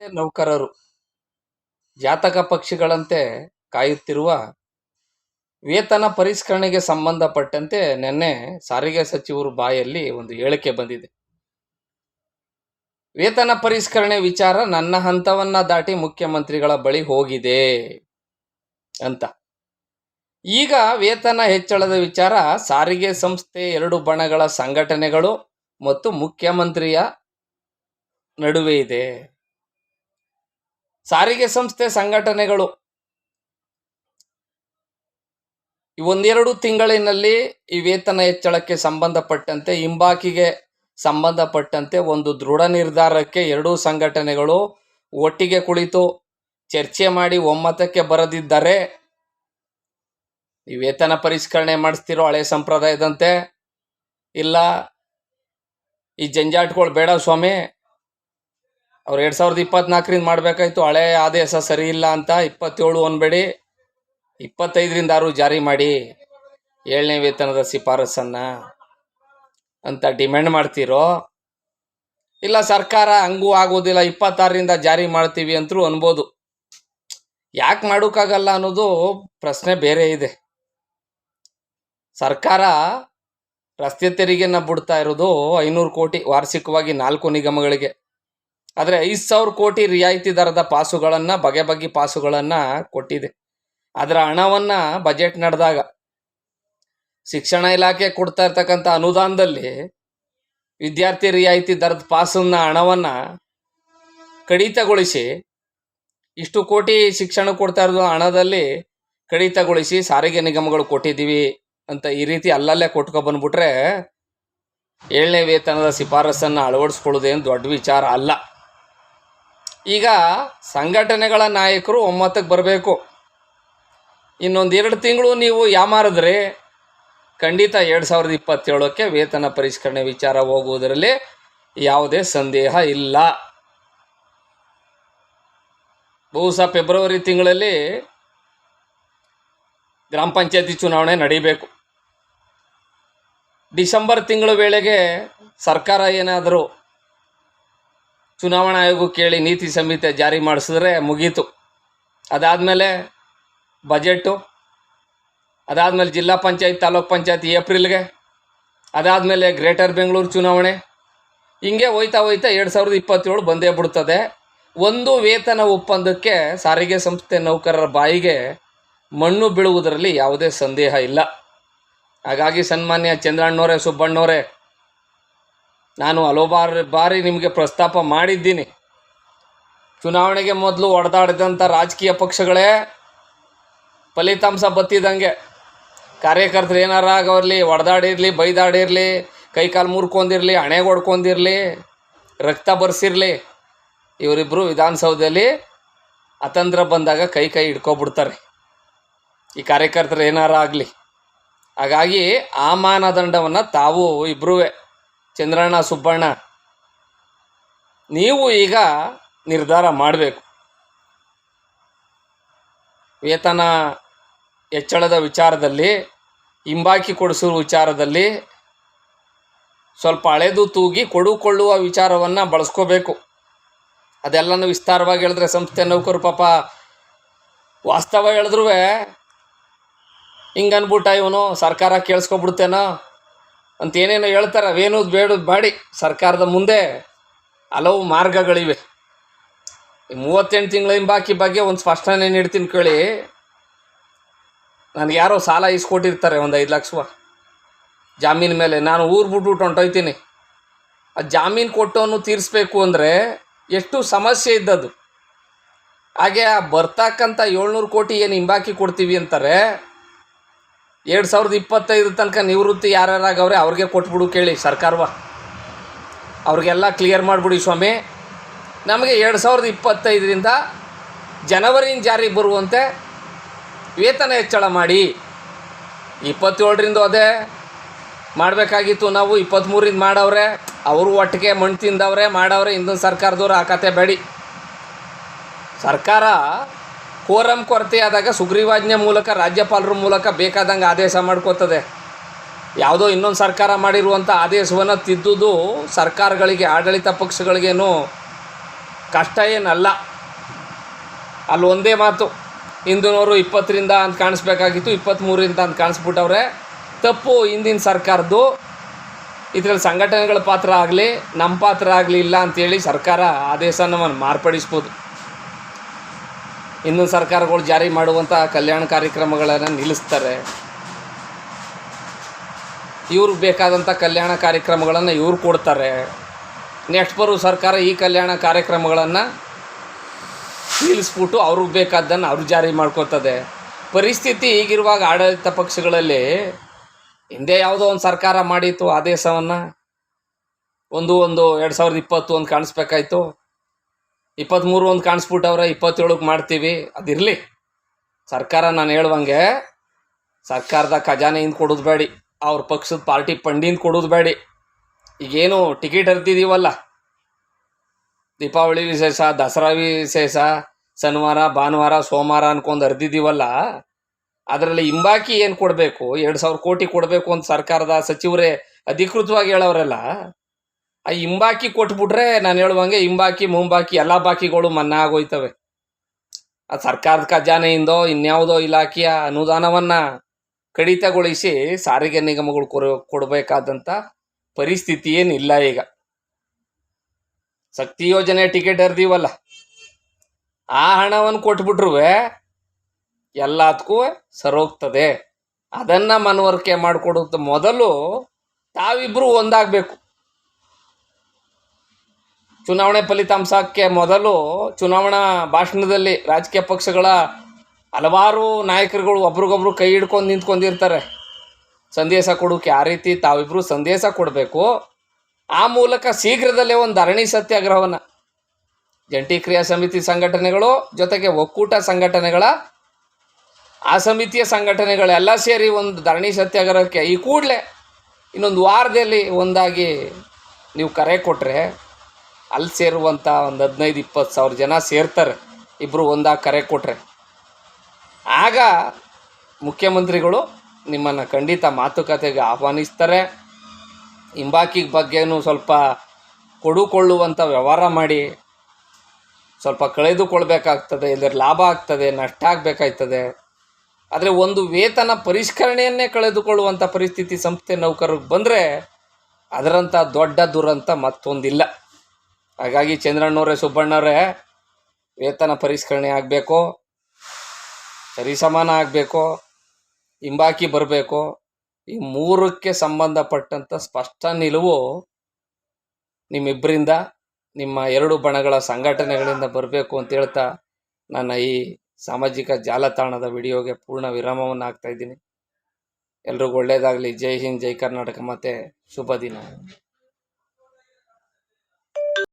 ನೌಕರರು. ಜಾತಕ ಪಕ್ಷಿಗಳಂತೆ ಕಾಯುತ್ತಿರುವ ವೇತನ ಪರಿಷ್ಕರಣೆಗೆ ಸಂಬಂಧಪಟ್ಟಂತೆ ನಿನ್ನೆ ಸಾರಿಗೆ ಸಚಿವರು ಬಾಯಲ್ಲಿ ಒಂದು ಹೇಳಿಕೆ ಬಂದಿದೆ. ವೇತನ ಪರಿಷ್ಕರಣೆ ವಿಚಾರ ನನ್ನ ಹಂತವನ್ನ ದಾಟಿ ಮುಖ್ಯಮಂತ್ರಿಗಳ ಬಳಿ ಹೋಗಿದೆ ಅಂತ. ಈಗ ವೇತನ ಹೆಚ್ಚಳದ ವಿಚಾರ ಸಾರಿಗೆ ಸಂಸ್ಥೆ ಎರಡು ಬಣಗಳ ಸಂಘಟನೆಗಳು ಮತ್ತು ಮುಖ್ಯಮಂತ್ರಿಯ ನಡುವೆ ಇದೆ. ಸಾರಿಗೆ ಸಂಸ್ಥೆ ಸಂಘಟನೆಗಳು. ಈ ಒಂದೆರಡು ತಿಂಗಳಿನಲ್ಲಿ ಈ ವೇತನ ಹೆಚ್ಚಳಕ್ಕೆ ಸಂಬಂಧಪಟ್ಟಂತೆ, ಹಿಂಬಾಕಿಗೆ ಸಂಬಂಧಪಟ್ಟಂತೆ ಒಂದು ದೃಢ ನಿರ್ಧಾರಕ್ಕೆ ಎರಡೂ ಸಂಘಟನೆಗಳು ಒಟ್ಟಿಗೆ ಕುಳಿತು ಚರ್ಚೆ ಮಾಡಿ ಒಮ್ಮತಕ್ಕೆ ಬರದಿದ್ದರೆ, ಈ ವೇತನ ಪರಿಷ್ಕರಣೆ ಮಾಡಿಸ್ತಿರೋ ಹಳೆ ಸಂಪ್ರದಾಯದಂತೆ, ಇಲ್ಲ, ಈ ಜಂಜಾಟ್ಗಳು ಬೇಡ ಸ್ವಾಮಿ. ಅವ್ರು ಎರಡು ಸಾವಿರದ ಇಪ್ಪತ್ನಾಲ್ಕರಿಂದ ಮಾಡಬೇಕಾಯ್ತು, ಹಳೆ ಆದೇಶ ಸರಿ ಇಲ್ಲ ಅಂತ ಇಪ್ಪತ್ತೇಳು ಅನ್ಬೇಡಿ. ಇಪ್ಪತ್ತೈದರಿಂದ ಆರು ಜಾರಿ ಮಾಡಿ. ಏಳನೇ ವೇತನದ ಶಿಫಾರಸನ್ನ ಅಂತ ಡಿಮ್ಯಾಂಡ್ ಮಾಡ್ತೀರೋ? ಇಲ್ಲ, ಸರ್ಕಾರ ಹಂಗೂ ಆಗೋದಿಲ್ಲ, ಇಪ್ಪತ್ತಾರರಿಂದ ಜಾರಿ ಮಾಡ್ತೀವಿ ಅಂತರೂ ಅನ್ಬೋದು. ಯಾಕೆ ಮಾಡೋಕ್ಕಾಗಲ್ಲ ಅನ್ನೋದು ಪ್ರಶ್ನೆ ಬೇರೆ ಇದೆ. ಸರ್ಕಾರ ರಸ್ತೆ ತೆರಿಗೆನ ಬಿಡ್ತಾ ಇರೋದು ಐನೂರು ಕೋಟಿ ವಾರ್ಷಿಕವಾಗಿ ನಾಲ್ಕು ನಿಗಮಗಳಿಗೆ. ಆದರೆ ಐದು ಸಾವಿರ ಕೋಟಿ ರಿಯಾಯಿತಿ ದರದ ಪಾಸುಗಳನ್ನು, ಬಗೆ ಬಗೆ ಪಾಸುಗಳನ್ನು ಕೊಟ್ಟಿದೆ. ಅದರ ಹಣವನ್ನು ಬಜೆಟ್ ನಡೆದಾಗ ಶಿಕ್ಷಣ ಇಲಾಖೆ ಕೊಡ್ತಾ ಇರ್ತಕ್ಕಂಥ ಅನುದಾನದಲ್ಲಿ ವಿದ್ಯಾರ್ಥಿ ರಿಯಾಯಿತಿ ದರದ ಪಾಸನ್ನ ಹಣವನ್ನು ಕಡಿತಗೊಳಿಸಿ, ಇಷ್ಟು ಕೋಟಿ ಶಿಕ್ಷಣ ಕೊಡ್ತಾ ಇರೋದು ಹಣದಲ್ಲಿ ಕಡಿತಗೊಳಿಸಿ ಸಾರಿಗೆ ನಿಗಮಗಳು ಕೊಟ್ಟಿದ್ದೀವಿ ಅಂತ ಈ ರೀತಿ ಅಲ್ಲಲ್ಲೇ ಕೊಟ್ಕೊ ಬಂದ್ಬಿಟ್ರೆ ಏಳನೇ ವೇತನದ ಶಿಫಾರಸನ್ನು ಅಳವಡಿಸ್ಕೊಳ್ಳೋದೇನು ದೊಡ್ಡ ವಿಚಾರ ಅಲ್ಲ. ಈಗ ಸಂಘಟನೆಗಳ ನಾಯಕರು ಒಮ್ಮತಕ್ಕೆ ಬರಬೇಕು. ಇನ್ನೊಂದು ಎರಡು ತಿಂಗಳು ನೀವು ಯಾಮಾರಿದ್ರೆ ಖಂಡಿತ ಎರಡು ಸಾವಿರದ ಇಪ್ಪತ್ತೇಳಕ್ಕೆ ವೇತನ ಪರಿಷ್ಕರಣೆ ವಿಚಾರ ಹೋಗುವುದರಲ್ಲಿ ಯಾವುದೇ ಸಂದೇಹ ಇಲ್ಲ. ಬಹುಶಃ ಫೆಬ್ರವರಿ ತಿಂಗಳಲ್ಲಿ ಗ್ರಾಮ ಪಂಚಾಯತಿ ಚುನಾವಣೆ ನಡೀಬೇಕು. ಡಿಸೆಂಬರ್ ತಿಂಗಳ ವೇಳೆಗೆ ಸರ್ಕಾರ ಏನಾದರೂ ಚುನಾವಣಾ ಆಯೋಗ ಕೇಳಿ ನೀತಿ ಸಂಹಿತೆ ಜಾರಿ ಮಾಡಿಸಿದ್ರೆ ಮುಗೀತು. ಅದಾದಮೇಲೆ ಬಜೆಟು ಅದಾದಮೇಲೆ ಜಿಲ್ಲಾ ಪಂಚಾಯತ್, ತಾಲೂಕ್ ಪಂಚಾಯತ್ ಏಪ್ರಿಲ್ಗೆ, ಅದಾದಮೇಲೆ ಗ್ರೇಟರ್ ಬೆಂಗಳೂರು ಚುನಾವಣೆ. ಹಿಂಗೆ ಹೋಯ್ತಾ ಹೋಯ್ತಾ ಎರಡು ಸಾವಿರದ ಇಪ್ಪತ್ತೇಳು ಬಂದೇ ಬಿಡ್ತದೆ. ಒಂದು ವೇತನ ಒಪ್ಪಂದಕ್ಕೆ ಸಾರಿಗೆ ಸಂಸ್ಥೆ ನೌಕರರ ಬಾಯಿಗೆ ಮಣ್ಣು ಬೀಳುವುದರಲ್ಲಿ ಯಾವುದೇ ಸಂದೇಹ ಇಲ್ಲ. ಹಾಗಾಗಿ ಸನ್ಮಾನ್ಯ ಚಂದ್ರಣ್ಣವರೇ, ಸುಬ್ಬಣ್ಣವರೇ ನಾನು ಹಲವು ಬಾರಿ ಬಾರಿ ನಿಮಗೆ ಪ್ರಸ್ತಾಪ ಮಾಡಿದ್ದೀನಿ. ಚುನಾವಣೆಗೆ ಮೊದಲು ಹೊಡೆದಾಡಿದಂಥ ರಾಜಕೀಯ ಪಕ್ಷಗಳೇ ಫಲಿತಾಂಶ ಬತ್ತಿದಂಗೆ. ಕಾರ್ಯಕರ್ತರು ಏನಾರ ಆಗವರ್ಲಿ ಹೊಡೆದಾಡಿರಲಿ ಬೈದಾಡಿರಲಿ, ಕೈಕಾಲು ಮುರ್ಕೊಂಡಿರಲಿ, ಹಣೆಗೆ ಹೊಡ್ಕೊಂಡಿರಲಿ, ರಕ್ತ ಬರ್ಸಿರಲಿ ಇವರಿಬ್ಬರು ವಿಧಾನಸೌಧದಲ್ಲಿ ಅತಂತ್ರ ಬಂದಾಗ ಕೈ ಕೈ ಹಿಡ್ಕೊಬಿಡ್ತಾರೆ. ಈ ಕಾರ್ಯಕರ್ತರು ಏನಾರ ಆಗಲಿ. ಹಾಗಾಗಿ ಆ ಮಾನದಂಡವನ್ನು ತಾವು ಇಬ್ಬರೂ ಚಂದ್ರಣ್ಣ, ಸುಬ್ಬಣ್ಣ, ನೀವು ಈಗ ನಿರ್ಧಾರ ಮಾಡಬೇಕು. ವೇತನ ಹೆಚ್ಚಳದ ವಿಚಾರದಲ್ಲಿ, ಹಿಂಬಾಕಿ ಕೊಡಿಸುವ ವಿಚಾರದಲ್ಲಿ ಸ್ವಲ್ಪ ಹಳೆದು ತೂಗಿ ಕೊಡುಕೊಳ್ಳುವ ವಿಚಾರವನ್ನು ಬಳಸ್ಕೋಬೇಕು. ಅದೆಲ್ಲನೂ ವಿಸ್ತಾರವಾಗಿ ಹೇಳಿದ್ರೆ ಸಂಸ್ಥೆ ನೌಕರು ಪಾಪ ವಾಸ್ತವ ಹೇಳಿದ್ರೂ ಹಿಂಗೆ ಅನ್ಬಿಟ್ಟ ಇವನು, ಸರ್ಕಾರ ಕೇಳಿಸ್ಕೊಬಿಡ್ತೇನೋ? ಅಂತ ಏನೇನೋ ಹೇಳ್ತಾರೆ ಅವೇನೂ ಬೇಡದು ಬಾಡಿ, ಸರ್ಕಾರದ ಮುಂದೆ ಹಲವು ಮಾರ್ಗಗಳಿವೆ. ಮೂವತ್ತೆಂಟು ತಿಂಗಳ ಹಿಂಬಾಕಿ ಬಗ್ಗೆ ಒಂದು ಸ್ಪಷ್ಟನೆ ನೀಡ್ತೀನಿ ಕೇಳಿ. ನನಗೆ ಯಾರೋ ಸಾಲ ಇಸ್ಕೊಟ್ಟಿರ್ತಾರೆ ಒಂದು ಐದು ಲಕ್ಷ ಜಾಮೀನು ಮೇಲೆ, ನಾನು ಊರು ಬಿಟ್ಬಿಟ್ಟು ಹೊಂಟೋಯ್ತೀನಿ. ಆ ಜಾಮೀನು ಕೊಟ್ಟವನು ತೀರಿಸ್ಬೇಕು ಅಂದರೆ ಎಷ್ಟು ಸಮಸ್ಯೆ ಇದ್ದದ್ದು. ಹಾಗೆ ಆ ಬರ್ತಕ್ಕಂಥ ಏಳ್ನೂರು ಕೋಟಿ ಏನು ಹಿಂಬಾಕಿ ಕೊಡ್ತೀವಿ ಅಂತಾರೆ ಎರಡು ಸಾವಿರದ ಇಪ್ಪತ್ತೈದು ತನಕ ನಿವೃತ್ತಿ ಯಾರ್ಯಾರಾಗವ್ರೆ ಅವ್ರಿಗೆ ಕೊಟ್ಬಿಡು ಕೇಳಿ ಸರ್ಕಾರವ. ಅವ್ರಿಗೆಲ್ಲ ಕ್ಲಿಯರ್ ಮಾಡಿಬಿಡಿ ಸ್ವಾಮಿ. ನಮಗೆ ಎರಡು ಸಾವಿರದ ಇಪ್ಪತ್ತೈದರಿಂದ ಜನವರಿಯಿಂದ ಜಾರಿಗೆ ಬರುವಂತೆ ವೇತನ ಹೆಚ್ಚಳ ಮಾಡಿ. ಇಪ್ಪತ್ತೇಳರಿಂದ ಅದೇ ಮಾಡಬೇಕಾಗಿತ್ತು ನಾವು ಇಪ್ಪತ್ತ್ಮೂರಿಂದ ಮಾಡವ್ರೆ. ಅವರು ಒಟ್ಟಿಗೆ ಮಣ್ಣು ತಿಂದವ್ರೆ, ಮಾಡವ್ರೆ, ಹಿಂದಿನ ಸರ್ಕಾರದವ್ರು ಆ ಕತೆ ಬೇಡಿ. ಸರ್ಕಾರ ಕೋರಂ ಕೊರತೆಯಾದಾಗ ಸುಗ್ರೀವಾಜ್ಞೆ ಮೂಲಕ, ರಾಜ್ಯಪಾಲರ ಮೂಲಕ ಬೇಕಾದಂಗೆ ಆದೇಶ ಮಾಡ್ಕೋತದೆ. ಯಾವುದೋ ಇನ್ನೊಂದು ಸರ್ಕಾರ ಮಾಡಿರುವಂಥ ಆದೇಶವನ್ನು ತಿದ್ದುದು ಸರ್ಕಾರಗಳಿಗೆ, ಆಡಳಿತ ಪಕ್ಷಗಳಿಗೇನು ಕಷ್ಟ ಏನಲ್ಲ. ಅಲ್ಲಿ ಒಂದೇ ಮಾತು, ಹಿಂದಿನವರು ಇಪ್ಪತ್ತರಿಂದ ಅಂತ ಕಾಣಿಸ್ಬೇಕಾಗಿತ್ತು ಇಪ್ಪತ್ತ್ಮೂರಿಂದ ಅಂತ ಕಾಣಿಸ್ಬಿಟ್ಟವ್ರೆ. ತಪ್ಪು, ಹಿಂದಿನ ಸರ್ಕಾರದ್ದು. ಇದರಲ್ಲಿ ಸಂಘಟನೆಗಳ ಪಾತ್ರ ಆಗಲಿ ನಮ್ಮ ಪಾತ್ರ ಆಗಲಿ ಇಲ್ಲ ಅಂತೇಳಿ ಸರ್ಕಾರ ಆದೇಶನ ಮಾರ್ಪಡಿಸ್ಬೋದು. ಹಿಂದಿನ ಸರ್ಕಾರಗಳು ಜಾರಿ ಮಾಡುವಂಥ ಕಲ್ಯಾಣ ಕಾರ್ಯಕ್ರಮಗಳನ್ನು ನಿಲ್ಲಿಸ್ತಾರೆ. ಇವ್ರಿಗೆ ಬೇಕಾದಂಥ ಕಲ್ಯಾಣ ಕಾರ್ಯಕ್ರಮಗಳನ್ನು ಇವ್ರು ಕೊಡ್ತಾರೆ. ನೆಕ್ಸ್ಟ್ ಬರೋ ಸರ್ಕಾರ ಈ ಕಲ್ಯಾಣ ಕಾರ್ಯಕ್ರಮಗಳನ್ನು ನಿಲ್ಲಿಸ್ಬಿಟ್ಟು ಅವ್ರಿಗೆ ಬೇಕಾದ್ದನ್ನು ಅವ್ರು ಜಾರಿ ಮಾಡ್ಕೋತದೆ ಪರಿಸ್ಥಿತಿ ಈಗಿರುವಾಗ ಆಡಳಿತ ಪಕ್ಷಗಳಲ್ಲಿ ಹಿಂದೆ ಯಾವುದೋ ಒಂದು ಸರ್ಕಾರ ಮಾಡಿತ್ತು ಆದೇಶವನ್ನು. ಒಂದು ಒಂದು ಎರಡು ಸಾವಿರದ ಇಪ್ಪತ್ತು ಒಂದು ಕಾಣಿಸ್ಬೇಕಾಯ್ತು. ಇಪ್ಪತ್ತ್ಮೂರು ಒಂದು ಕಾಣಿಸ್ಬಿಟ್ಟವ್ರೆ ಇಪ್ಪತ್ತೇಳಕ್ಕೆ ಮಾಡ್ತೀವಿ, ಅದಿರಲಿ. ಸರ್ಕಾರ ನಾನು ಹೇಳುವಂಗೆ, ಸರ್ಕಾರದ ಖಜಾನೆಯಿಂದ ಕೊಡೋದು ಬೇಡಿ, ಅವ್ರ ಪಕ್ಷದ ಪಾರ್ಟಿ ಫಂಡಿಂದ ಕೊಡೋದು ಬೇಡಿ. ಈಗೇನು ಟಿಕೆಟ್ ಹರಿದಿದ್ದೀವಲ್ಲ ದೀಪಾವಳಿ ವಿಶೇಷ, ದಸರಾ ವಿಶೇಷ, ಶನಿವಾರ, ಭಾನುವಾರ, ಸೋಮವಾರ ಅನ್ಕೊಂಡು ಹರಿದಿದ್ದೀವಲ್ಲ ಅದರಲ್ಲಿ ಹಿಂಬಾಕಿ ಏನು ಕೊಡಬೇಕು? ಎರಡು ಸಾವಿರ ಕೋಟಿ ಕೊಡಬೇಕು ಅಂತ ಸರ್ಕಾರದ ಸಚಿವರೇ ಅಧಿಕೃತವಾಗಿ ಹೇಳೋರೆಲ್ಲ ಆ ಹಿಂಬಾಕಿ ಕೊಟ್ಬಿಟ್ರೆ ನಾನು ಹೇಳುವಂಗೆ ಹಿಂಬಾಕಿ, ಮುಂಬಾಕಿ ಎಲ್ಲ ಬಾಕಿಗಳು ಮನ್ನಾ ಆಗೋಯ್ತವೆ. ಆ ಸರ್ಕಾರದ ಖಜಾನೆಯಿಂದೋ ಇನ್ಯಾವುದೋ ಇಲಾಖೆಯ ಅನುದಾನವನ್ನು ಕಡಿತಗೊಳಿಸಿ ಸಾರಿಗೆ ನಿಗಮಗಳು ಕೊರ ಕೊಡಬೇಕಾದಂಥ ಪರಿಸ್ಥಿತಿ ಏನಿಲ್ಲ ಈಗ. ಶಕ್ತಿ ಯೋಜನೆ ಟಿಕೆಟ್ ಹರಿದೀವಲ್ಲ. ಆ ಹಣವನ್ನು ಕೊಟ್ಬಿಟ್ರು ಎಲ್ಲದಕ್ಕೂ ಸರೋಗ್ತದೆ. ಅದನ್ನು ಮನವರಿಕೆ ಮಾಡಿಕೊಡುತ್ತ ಮೊದಲು ತಾವಿಬ್ರು ಒಂದಾಗಬೇಕು. ಚುನಾವಣೆ ಫಲಿತಾಂಶಕ್ಕೆ ಮೊದಲು ಚುನಾವಣಾ ಭಾಷಣದಲ್ಲಿ ರಾಜಕೀಯ ಪಕ್ಷಗಳ ಹಲವಾರು ನಾಯಕರುಗಳು ಒಬ್ರಿಗೊಬ್ರು ಕೈ ಹಿಡ್ಕೊಂಡು ನಿಂತ್ಕೊಂಡಿರ್ತಾರೆ. ಸಂದೇಶ ಕೊಡೋಕೆ ಆ ರೀತಿ ತಾವಿಬ್ಬರು ಸಂದೇಶ ಕೊಡಬೇಕು. ಆ ಮೂಲಕ ಶೀಘ್ರದಲ್ಲೇ ಒಂದು ಧರಣಿ ಸತ್ಯಾಗ್ರಹವನ್ನು. ಜಂಟಿ ಕ್ರಿಯಾ ಸಮಿತಿ ಸಂಘಟನೆಗಳು ಜೊತೆಗೆ ಒಕ್ಕೂಟ ಸಂಘಟನೆಗಳ, ಆ ಸಮಿತಿಯ ಸಂಘಟನೆಗಳೆಲ್ಲ ಸೇರಿ ಒಂದು ಧರಣಿ ಸತ್ಯಾಗ್ರಹಕ್ಕೆ ಈ ಕೂಡಲೇ ಇನ್ನೊಂದು ವಾರದಲ್ಲಿ ಒಂದಾಗಿ ನೀವು ಕರೆ ಕೊಟ್ಟರೆ ಅಲ್ಲಿ ಸೇರುವಂಥ ಒಂದು ಹದಿನೈದು, ಇಪ್ಪತ್ತು ಸಾವಿರ ಜನ ಸೇರ್ತಾರೆ. ಇಬ್ಬರು ಒಂದಾಗಿ ಕರೆ ಕೊಟ್ಟರೆ ಆಗ ಮುಖ್ಯಮಂತ್ರಿಗಳು ನಿಮ್ಮನ್ನು ಖಂಡಿತ ಮಾತುಕತೆಗೆ ಆಹ್ವಾನಿಸ್ತಾರೆ. ಹಿಂಬಾಕಿ ಬಗ್ಗೆನೂ ಸ್ವಲ್ಪ ಕೊಡುಕೊಳ್ಳುವಂಥ ವ್ಯವಹಾರ ಮಾಡಿ. ಸ್ವಲ್ಪ ಕಳೆದುಕೊಳ್ಬೇಕಾಗ್ತದೆ ಇಲ್ಲದ್ರೆ ಲಾಭ ಆಗ್ತದೆ, ನಷ್ಟ ಆಗಬೇಕಾಯ್ತದೆ. ಆದರೆ ಒಂದು ವೇತನ ಪರಿಷ್ಕರಣೆಯನ್ನೇ ಕಳೆದುಕೊಳ್ಳುವಂಥ ಪರಿಸ್ಥಿತಿ ಸಂಸ್ಥೆ ನೌಕರರಿಗೆ ಬಂದರೆ ಅದರಂಥ ದೊಡ್ಡ ದುರಂತ ಮತ್ತೊಂದಿಲ್ಲ. ಹಾಗಾಗಿ ಚಂದ್ರಣ್ಣವರೇ, ಸುಬ್ಬಣ್ಣವರೇ, ವೇತನ ಪರಿಷ್ಕರಣೆ ಆಗಬೇಕು, ಸರಿಸಮಾನ ಆಗಬೇಕು, ಹಿಂಬಾಕಿ ಬರಬೇಕು. ಈ ಮೂರಕ್ಕೆ ಸಂಬಂಧಪಟ್ಟಂಥ ಸ್ಪಷ್ಟ ನಿಲುವು ನಿಮ್ಮಿಬ್ಬರಿಂದ ನಿಮ್ಮ ಎರಡು ಬಣಗಳ ಸಂಘಟನೆಗಳಿಂದ ಬರಬೇಕು ಅಂತ ಹೇಳ್ತಾ ನನ್ನ ಈ ಸಾಮಾಜಿಕ ಜಾಲತಾಣದ ವಿಡಿಯೋಗೆ ಪೂರ್ಣ ವಿರಾಮವನ್ನು ಹಾಕ್ತಾ ಇದ್ದೀನಿ. ಎಲ್ರಿಗೂ ಒಳ್ಳೆಯದಾಗಲಿ ಜೈ ಹಿಂದ್, ಜೈ ಕರ್ನಾಟಕ. ಮತ್ತು ಶುಭ ದಿನ.